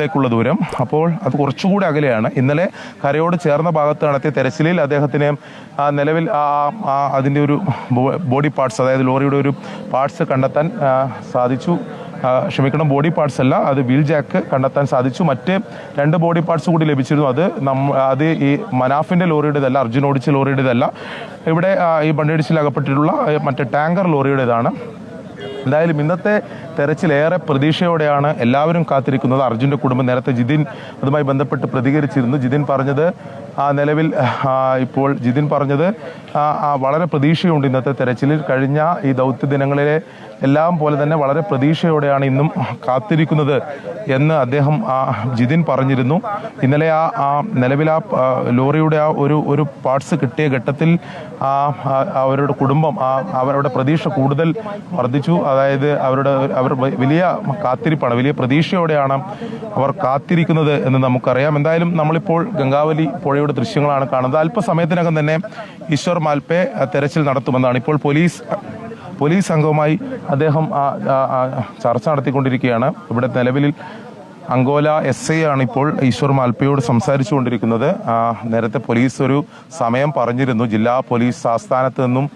ലേക്കുള്ള ദൂരം. അപ്പോൾ അത് കുറച്ചുകൂടി അകലെയാണ്. ഇന്നലെ കരയോട് ചേർന്ന ഭാഗത്ത് നടത്തിയ തെരച്ചിലിൽ അദ്ദേഹത്തിന് നിലവിൽ അതിന്റെ ഒരു ബോഡി പാർട്സ് അതായത് ലോറിയുടെ ഒരു പാർട്സ് കണ്ടെത്താൻ സാധിച്ചു. ക്ഷമിക്കണം ബോഡി പാർട്സ് അല്ല അത് വീൽ ജാക്ക് കണ്ടെത്താൻ സാധിച്ചു. മറ്റ് രണ്ട് ബോഡി പാർട്സ് കൂടി ലഭിച്ചിരുന്നു. അത് നമ്മ അത് ഈ മനാഫിന്റെ ലോറിയുടേതല്ല അർജുൻ ഓടിച്ച ലോറിയുടേതല്ല. ഇവിടെ ഈ ബണ്ടിടിച്ചിൽ അകപ്പെട്ടിട്ടുള്ള മറ്റേ ടാങ്കർ ലോറിയുടേതാണ്. എന്തായാലും ഇന്നത്തെ തെരച്ചിൽ ഏറെ പ്രതീക്ഷയോടെയാണ് എല്ലാവരും കാത്തിരിക്കുന്നത്. അർജുന്റെ കുടുംബം നേരത്തെ ജിതിൻ അതുമായി ബന്ധപ്പെട്ട് പ്രതികരിച്ചിരുന്നു. ജിതിൻ പറഞ്ഞത് ആ നിലവിൽ ഇപ്പോൾ ജിതിൻ പറഞ്ഞത് വളരെ പ്രതീക്ഷയുണ്ട് ഇന്നത്തെ തെരച്ചിലിൽ. കഴിഞ്ഞ ഈ ദൗത്യ ദിനങ്ങളിലെ എല്ലാം പോലെ തന്നെ വളരെ പ്രതീക്ഷയോടെയാണ് ഇന്നും കാത്തിരിക്കുന്നത് എന്ന് അദ്ദേഹം ആ, ജിതിൻ പറഞ്ഞിരുന്നു. ഇന്നലെ ആ ആ നിലവിൽ ആ ലോറിയുടെ ആ ഒരു ഒരു പാർട്സ് കിട്ടിയ ഘട്ടത്തിൽ ആ അവരുടെ കുടുംബം ആ അവരുടെ പ്രതീക്ഷ കൂടുതൽ വർദ്ധിച്ചു. അതായത് അവരുടെ അവർ വലിയ കാത്തിരിപ്പാണ് വലിയ പ്രതീക്ഷയോടെയാണ് അവർ കാത്തിരിക്കുന്നത് എന്ന് നമുക്കറിയാം. എന്തായാലും നമ്മളിപ്പോൾ ഗംഗാവലി പുഴയുടെ ദൃശ്യങ്ങളാണ് കാണുന്നത്. അല്പസമയത്തിനകം തന്നെ ഈശ്വർ മാൽപ്പെ തെരച്ചിൽ നടത്തുമെന്നാണ് ഇപ്പോൾ പോലീസ് പോലീസ് സംഘവുമായി അദ്ദേഹം ചർച്ച നടത്തിക്കൊണ്ടിരിക്കുകയാണ്. ഇവിടെ നിലവിൽ അങ്കോല എസ് ഐ ആണ് ഇപ്പോൾ ഈശ്വർ മാൽപ്പയോട് സംസാരിച്ചു കൊണ്ടിരിക്കുന്നത് നേരത്തെ പോലീസ് ഒരു സമയം പറഞ്ഞിരുന്നു. ജില്ലാ പോലീസ് ആസ്ഥാനത്ത് നിന്നും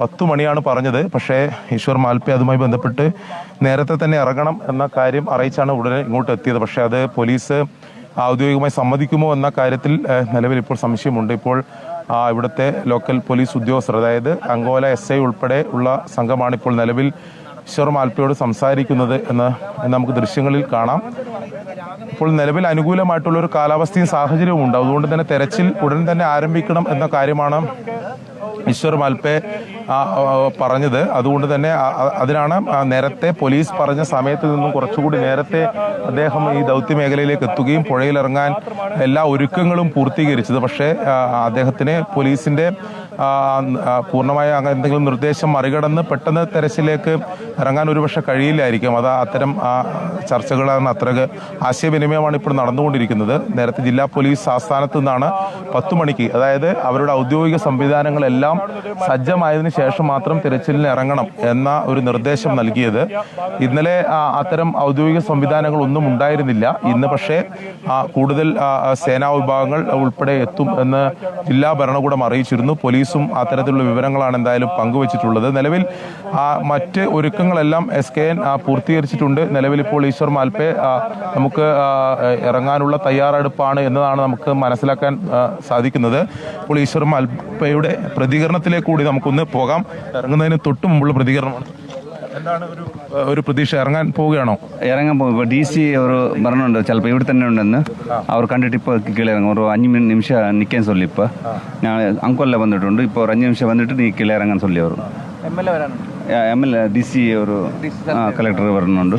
പത്തു മണിയാണ് പറഞ്ഞത്. പക്ഷേ ഈശ്വർ മാൽപ്പ അതുമായി ബന്ധപ്പെട്ട് നേരത്തെ തന്നെ ഇറങ്ങണം എന്ന കാര്യം അറിയിച്ചാണ് ഉടനെ ഇങ്ങോട്ട് എത്തിയത്. പക്ഷേ അത് പോലീസ് ഔദ്യോഗികമായി സമ്മതിക്കുമോ എന്ന കാര്യത്തിൽ നിലവിൽ ഇപ്പോൾ സംശയമുണ്ട്. ഇപ്പോൾ ഇവിടുത്തെ ലോക്കൽ പോലീസ് ഉദ്യോഗസ്ഥർ അതായത് അങ്കോല എസ് ഐ ഉൾപ്പെടെ ഉള്ള സംഘമാണ് ഇപ്പോൾ നിലവിൽ ഈശ്വർ മാൽപ്പയോട് സംസാരിക്കുന്നത് എന്ന് എന്ന് നമുക്ക് ദൃശ്യങ്ങളിൽ കാണാം. ഇപ്പോൾ നിലവിൽ അനുകൂലമായിട്ടുള്ള ഒരു കാലാവസ്ഥയും സാഹചര്യവും ഉണ്ട്. അതുകൊണ്ട് തന്നെ തെരച്ചിൽ ഉടൻ തന്നെ ആരംഭിക്കണം എന്ന കാര്യമാണ് ഈശ്വർ മാൽപേ പറഞ്ഞത്. അതുകൊണ്ട് തന്നെ അതിനാണ് നേരത്തെ പോലീസ് പറഞ്ഞ സമയത്ത് നിന്നും കുറച്ചുകൂടി നേരത്തെ അദ്ദേഹം ഈ ദൗത്യ മേഖലയിലേക്ക് എത്തുകയും പുഴയിലിറങ്ങാൻ എല്ലാ ഒരുക്കങ്ങളും പൂർത്തീകരിച്ചത്. പക്ഷേ അദ്ദേഹത്തിന് ആ, പൂർണമായ അങ്ങനെ എന്തെങ്കിലും നിർദ്ദേശം മറികടന്ന് പെട്ടെന്ന് തെരച്ചിലേക്ക് ഇറങ്ങാൻ ഒരുപക്ഷെ കഴിയില്ലായിരിക്കും. അത് അത്തരം ചർച്ചകളാണ് അത്ര ആശയവിനിമയമാണ് ഇപ്പോൾ നടന്നുകൊണ്ടിരിക്കുന്നത്. നേരത്തെ ജില്ലാ പോലീസ് ആസ്ഥാനത്ത് നിന്നാണ് പത്തു മണിക്ക് അതായത് അവരുടെ ഔദ്യോഗിക സംവിധാനങ്ങളെല്ലാം സജ്ജമായതിനു ശേഷം മാത്രം തിരച്ചിലിന് ഇറങ്ങണം എന്ന ഒരു നിർദ്ദേശം നൽകിയത്. ഇന്നലെ അത്തരം ഔദ്യോഗിക സംവിധാനങ്ങൾ ഒന്നും ഉണ്ടായിരുന്നില്ല. ഇന്ന് പക്ഷേ കൂടുതൽ സേനാ വിഭാഗങ്ങൾ ഉൾപ്പെടെ എത്തും എന്ന് ജില്ലാ ഭരണകൂടം അറിയിച്ചിരുന്നു. പോലീസും അത്തരത്തിലുള്ള വിവരങ്ങളാണ് എന്തായാലും പങ്കുവച്ചിട്ടുള്ളത്. നിലവിൽ ആ, മറ്റ് ഒരുക്കങ്ങളെല്ലാം എസ് കെ എൻ പൂർത്തീകരിച്ചിട്ടുണ്ട്. നിലവിൽ ഇപ്പോൾ ഈശ്വർ മാൽപ്പെ നമുക്ക് ഇറങ്ങാനുള്ള തയ്യാറെടുപ്പാണ് എന്നതാണ് നമുക്ക് മനസ്സിലാക്കാൻ സാധിക്കുന്നത്. ഇപ്പോൾ ഈശ്വർ മാൽപ്പയുടെ പ്രതികരണത്തിലേക്ക് കൂടി നമുക്കൊന്ന് പോകാം. ഇറങ്ങുന്നതിന് തൊട്ട് മുമ്പുള്ള പ്രതികരണമാണ്. എന്താണ് ഒരു ഒരു പ്രതീക്ഷ? ഇറങ്ങാൻ പോവുകയാണോ? ഇറങ്ങാൻ പോകും ഡി സി ഒരു പറഞ്ഞുണ്ട് ചിലപ്പോൾ ഇവിടെ തന്നെ ഉണ്ടെന്ന്. അവർ കണ്ടിട്ട് ഇപ്പോൾ കീഴിറങ്ങും ഒരു അഞ്ച് മിനിറ്റ് നിമിഷം നിൽക്കാൻ ചൊല്ലി ഇപ്പോൾ ഞാൻ അങ്കൊല്ല വന്നിട്ടുണ്ട്. ഇപ്പോൾ ഒരു അഞ്ച് നിമിഷം വന്നിട്ട് നീ കീഴിറങ്ങാൻ ചൊല്ലി അവർ M L A D C ഒരു കളക്ടർ പറഞ്ഞുണ്ട്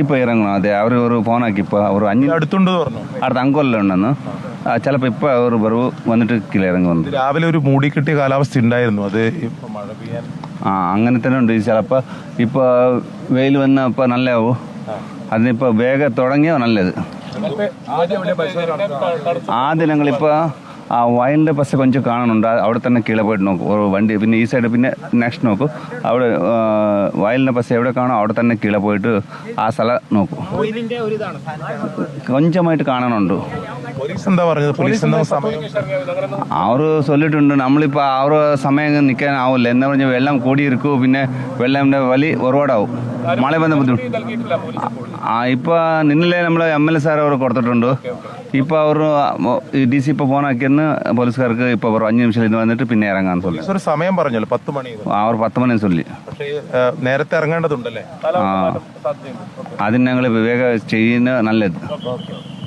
ഇപ്പോൾ ഇറങ്ങണം. അതെ അവർ ഒരു ഫോണാക്കി ഇപ്പോൾ ഒരു അഞ്ച് അടുത്തുണ്ട് പറഞ്ഞു. അങ്കൊല്ല ഉണ്ടെന്ന്. ചിലപ്പോൾ ഇപ്പോൾ അവർ വരവ് വന്നിട്ട് കീഴിറങ്ങും രാവിലെ ഒരു മൂടി കിട്ടിയ കാലാവസ്ഥ ഉണ്ടായിരുന്നു. അത് ഇപ്പോൾ മഴ പെയ്യാൻ ആ അങ്ങനെ തന്നെ ഉണ്ട് ചിലപ്പോൾ ഇപ്പോൾ വെയിൽ വന്നപ്പോൾ നല്ലതാവും അതിനിപ്പോൾ വേഗം തുടങ്ങിയോ നല്ലത്. ആദ്യം ഞങ്ങളിപ്പോൾ ആ വയലിന്റെ പശ കൊഞ്ച് കാണുന്നുണ്ട് അവിടെ തന്നെ കീഴെ പോയിട്ട് നോക്കും. ഓരോ വണ്ടി പിന്നെ ഈ സൈഡ് പിന്നെ നെക്സ്റ്റ് നോക്കും. അവിടെ വയലിന്റെ പശ എവിടെ കാണോ അവിടെ തന്നെ കീഴെ പോയിട്ട് ആ സ്ഥലം നോക്കും. കൊഞ്ചമായിട്ട് കാണാനുണ്ട്. അവർ ചൊല്ലിട്ടുണ്ട്. നമ്മളിപ്പോൾ ആ ഒരു സമയം നിൽക്കാൻ ആവില്ല. എന്താ പറഞ്ഞാൽ വെള്ളം കൂടിയിരിക്കും പിന്നെ വെള്ളത്തിന്റെ വലി ഒരുപാടാവും. മഴ ബന്ധ ബുദ്ധിമുട്ട്. ആ ഇപ്പം നിന്നലെ നമ്മൾ എം എൽ എ സാർ അവർ കൊടുത്തിട്ടുണ്ട്. ഇപ്പോൾ അവർ ഡി സി ഇപ്പോൾ ഫോണാക്കിയെന്ന് പോലീസുകാർക്ക് ഇപ്പോൾ ഒരു അഞ്ച് നിമിഷം ഇത് വന്നിട്ട് പിന്നെ ഇറങ്ങാൻ சொல்லி പോലീസ് ഒരു സമയം പറഞ്ഞല്ലോ പത്ത് മണി അവർ പത്ത് മണി சொல்லி പക്ഷേ ഏഹ്, നേരത്തെ ഇറങ്ങേണ്ടതുണ്ടല്ലേ ആ അതിന് ഞങ്ങൾ വേഗം ചെയ്യുന്ന നല്ലത്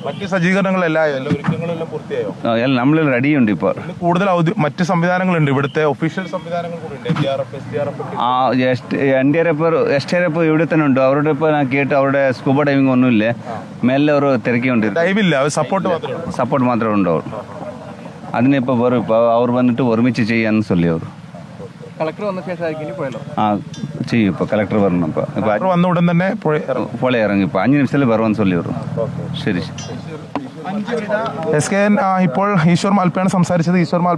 മറ്റ് സജ്ജീകരണങ്ങളെല്ലാം എല്ലാ ഒരുക്കങ്ങളെല്ലാം പൂർത്തിയായോ ആ, എല്ലാം നമ്മൾ റെഡിയുണ്ട് ഇപ്പോൾ ഇന്ന് കൂടുതൽ ഔദ്യ- മറ്റ് സംവിധാനങ്ങളുണ്ട് ഇവിടുത്തെ ഒഫീഷ്യൽ സംവിധാനങ്ങൾ കൂടി ഉണ്ട് N D R F S D R F ആ N D R F S T R F ഇവിടെ തന്നെ ഉണ്ട് അവരുടെ ഇപ്പോൾ ഞാൻ കേട്ട് അവരുടെ സ്കൂബ ഡൈവിംഗ് ഒന്നുമില്ല മേലെ ഒരു തിരക്കിയുണ്ട് ദയവില്ല അത് സപ്പോർട്ട് മാത്രമേ ഉള്ളൂ സപ്പോർട്ട് മാത്രമേ ഉണ്ടോ അതിനിപ്പോ അവർ വന്നിട്ട് ഒരുമിച്ച് ചെയ്യാന്ന് ചൊല്ലി അവർ ചെയ്യും ഇപ്പോൾ കളക്ടർ വരണം ഇപ്പോൾ വന്ന ഉടൻ തന്നെ പുഴ ഇറങ്ങി. ഇപ്പോൾ അഞ്ച് നിമിഷത്തിൽ വരവെന്ന് ചൊല്ലി വരും ശരി എസ് കെ എൻ ഇപ്പോൾ ഈശ്വർ മാൽപ്പയാണ് സംസാരിച്ചത്. ഈശ്വർ മാൽപ്പ